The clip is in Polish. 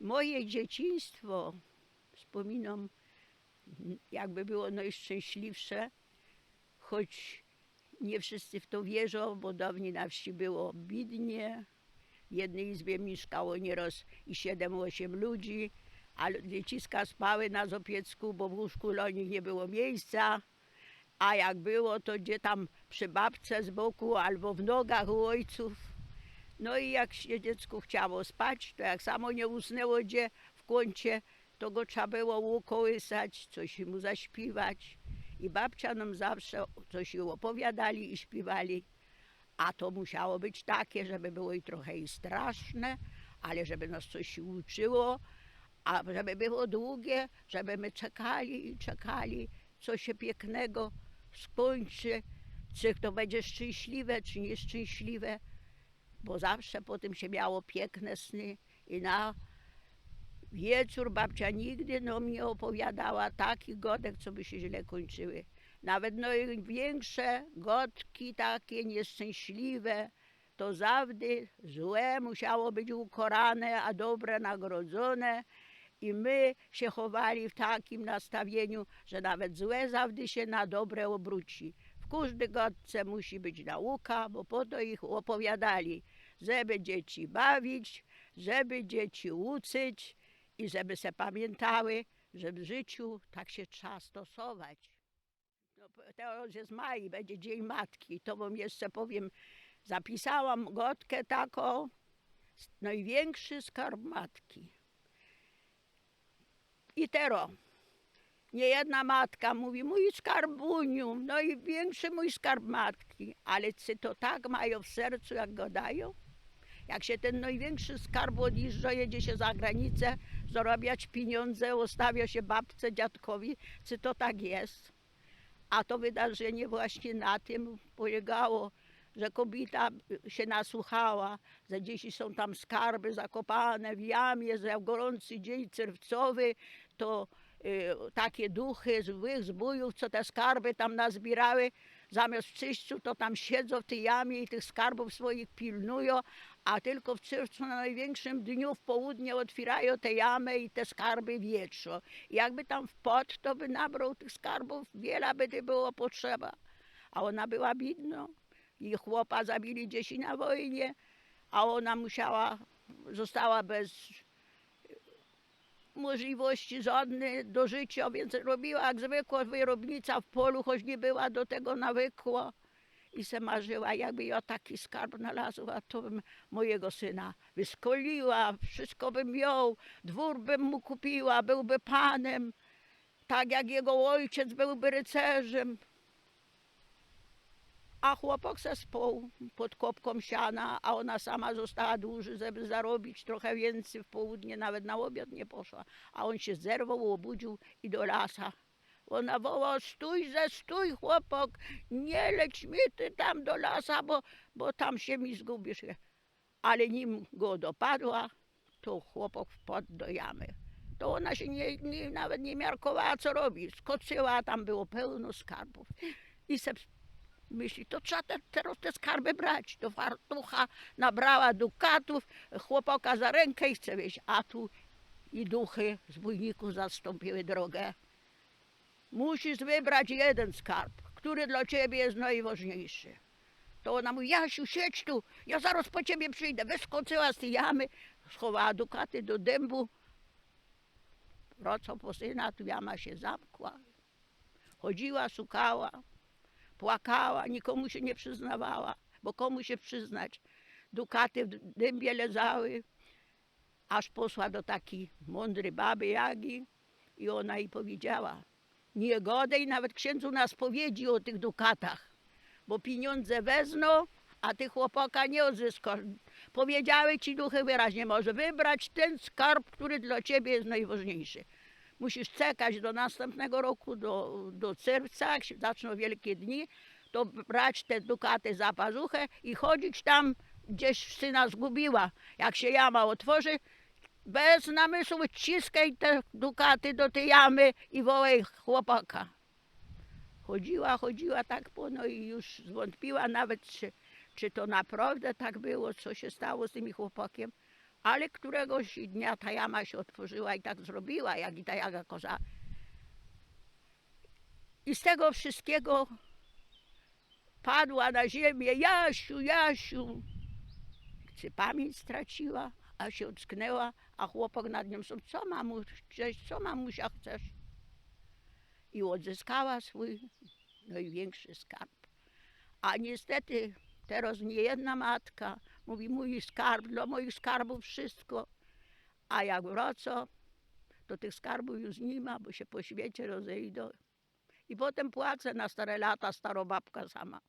Moje dzieciństwo wspominam, jakby było najszczęśliwsze, choć nie wszyscy w to wierzą, bo dawniej na wsi było bidnie. W jednej izbie mieszkało nieraz i 7-8 ludzi, ale dzieciska spały na zopiecku, bo w łóżku nich nie było miejsca. A jak było, to gdzie tam przy babce z boku albo w nogach u ojców. No i jak się dziecku chciało spać, to jak samo nie usnęło gdzie w kącie, to go trzeba było ukołysać, coś mu zaśpiewać. I babcia nam zawsze coś opowiadali i śpiewali. A to musiało być takie, żeby było i trochę i straszne, ale żeby nas coś uczyło, a żeby było długie, żeby my czekali i czekali, co się pięknego skończy, czy to będzie szczęśliwe, czy nieszczęśliwe, bo zawsze po tym się miało piękne sny i na wieczór babcia nigdy no mi opowiadała takich godek, co by się źle kończyły. Nawet największe godki takie nieszczęśliwe, to zawdy złe musiało być ukorane, a dobre nagrodzone. I my się chowali w takim nastawieniu, że nawet złe zawdy się na dobre obróci. W każdej godce musi być nauka, bo po to ich opowiadali, żeby dzieci bawić, żeby dzieci uczyć i żeby se pamiętały, że w życiu tak się trzeba stosować. No, teraz jest maj, będzie Dzień Matki, to wam jeszcze powiem, zapisałam gotkę taką, największy skarb matki. I teraz, nie jedna matka mówi, mój skarbuniu, największy mój skarb matki, ale czy to tak mają w sercu, jak go dają? Jak się ten największy skarb odjeżdża, jedzie się za granicę, zarabiać pieniądze, ostawia się babce, dziadkowi, czy to tak jest? A to wydarzenie właśnie na tym polegało, że kobieta się nasłuchała, że dzieci są tam skarby zakopane w jamie, że w gorący dzień czerwcowy to takie duchy złych zbójów, co te skarby tam nazbierały, zamiast w czyściu to tam siedzą w tej jamie i tych skarbów swoich pilnują, a tylko w czerwcu na największym dniu w południe otwierają te jamy i te skarby wietrzą. Jakby tam wpadł, to by nabrał tych skarbów, wiele by było potrzeba. A ona była bidna. I chłopa zabili gdzieś na wojnie, a ona musiała, została bez możliwości żadnej do życia, więc robiła jak zwykła wyrobnica w polu, choć nie była do tego nawykła. I se marzyła, jakby ja taki skarb znalazła, to bym mojego syna wyskoliła, wszystko bym miał, dwór bym mu kupiła, byłby panem, tak jak jego ojciec byłby rycerzem. A chłopak se spał pod kopką siana, a ona sama została dłuży, żeby zarobić trochę więcej w południe, nawet na obiad nie poszła. A on się zerwał, obudził i do lasa. Ona woła, stój ze stój chłopak, nie leć mi ty tam do lasa, bo, bo tam się mi zgubisz. Ale nim go dopadła, to chłopak wpadł do jamy. To ona się nie, nie, nawet nie miarkowała, co robi. Skoczyła, tam było pełno skarbów. I se myśli, to trzeba te, teraz te skarby brać. Do fartucha nabrała dukatów, chłopaka za rękę i chce wieść. A tu i duchy zbójników zastąpiły drogę. Musisz wybrać jeden skarb, który dla ciebie jest najważniejszy. To ona mówi, Jasiu, siedź tu, ja zaraz po ciebie przyjdę. Wyskoczyła z tej jamy, schowała dukaty do dębu. Wracał po syna, tu jama się zamkła. Chodziła, szukała, płakała, nikomu się nie przyznawała, bo komu się przyznać. Dukaty w dębie leżały, aż poszła do takiej mądrej baby Jagi i ona jej powiedziała, nie godej nawet księdzu na spowiedzi o tych dukatach, bo pieniądze wezmą, a ty chłopaka nie odzyskasz. Powiedziały ci duchy wyraźnie, może wybrać ten skarb, który dla ciebie jest najważniejszy. Musisz czekać do następnego roku, do, do czerwca, jak się zaczną wielkie dni, to brać te dukaty za pazuchę i chodzić tam, gdzieś syna zgubiła. Jak się jama otworzy, bez namysłu ciskaj te dukaty do tej jamy i wołaj chłopaka. Chodziła, chodziła tak po, no i już zwątpiła nawet, czy, czy to naprawdę tak było, co się stało z tym chłopakiem. Ale któregoś dnia ta jama się otworzyła i tak zrobiła, jak i ta jaga koza. I z tego wszystkiego padła na ziemię Jasiu, Jasiu. Czy pamięć straciła, a się ocknęła, a chłopak nad nią, są, co cześć, co mamusia chcesz? I odzyskała swój największy skarb. A niestety teraz nie jedna matka mówi, mój skarb, dla moich skarbów wszystko. A jak wraca, to tych skarbów już nie ma, bo się po świecie rozejdą. I potem płacę na stare lata starobabka sama.